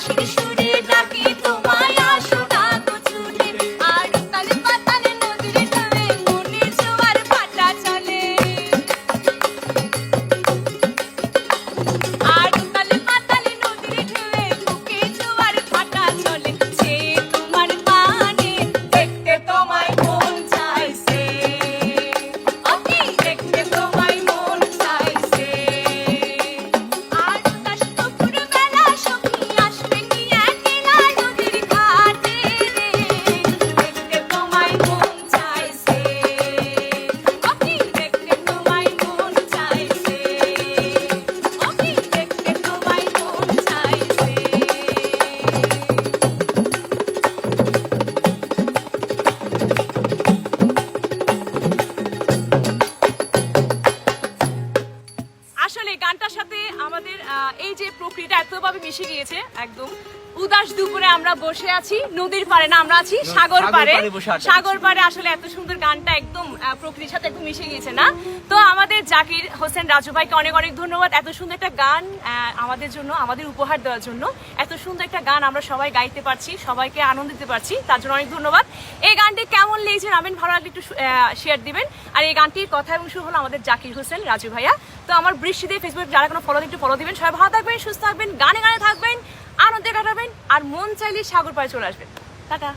আশিক সুর আমাদের এই যে প্রকৃতিটা এতভাবে মিশে গিয়েছে একদম। উদাস দুপুরে আমরা বসে আছি নদীর পাড়ে না আমরা আছি সাগর আড্ডা সাগর পাড়ে আসলে এত সুন্দর গানটা একদম প্রকৃতির সাথে একদম মিশে গিয়েছে না? তো আমাদের জাকির হোসেন রাজু ভাইকে অনেক অনেক ধন্যবাদ। এত সুন্দর একটা গান আমাদের জন্য আমাদের উপহার দেওয়ার জন্য। এত সুন্দর একটা গান আমরা সবাই গাইতে পারছি সবাইকে আনন্দ দিতে পারছি তার জন্য অনেক ধন্যবাদ। এই গানটি কেমন লেগেছে রামেন ভালো লাগলে একটু শেয়ার দিবেন। আর এই গানটির কথা এবং সুর হলো আমাদের জাকির হোসেন রাজু ভাইয়া। তো আমার বৃষ্টিতে ফেসবুক যারা কোনো ফলো একটু ফলো দিবেন, সবাই ভালো থাকবেন, সুস্থ থাকবেন, গানে গানে থাকবেন, আনন্দে কাটাবেন, আর মন চাইলে সাগর পায়ে চলে আসবেন। টাটা।